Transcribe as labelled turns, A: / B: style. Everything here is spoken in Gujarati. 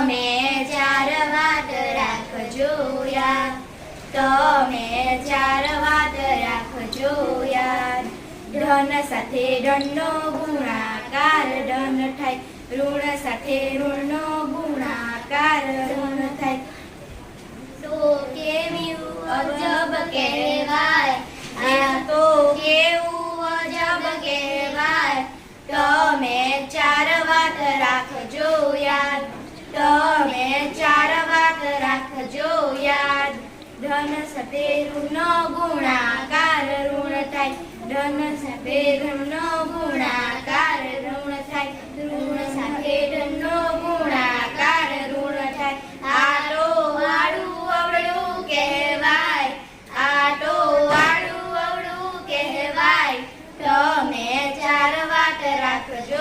A: તમે ચાર વાત રાખજો તમે ચાર વાત રાખજો યાર. ધન સાથે ધનનો ગુણાકાર ધન થાય ઋણ સાથે ઋણનો ગુણાકાર ઋણ થાય. તો કેવું અજબ કહેવાય? આ તો કેવું અજબ કહેવાય? તમે ચાર વાત રાખજો ધન સાથે ઋણ ગુણાકાર ઋણ થાય. ધન સાથે ઋણ ગુણાકાર ઋણ થાય. ઋણ સાથે ધનનો ગુણાકાર ઋણ થાય. આટો વાળું અવળું કહેવાય. આટો વાળું અવળું કહેવાય. તમે ચાર વાત રાખજો.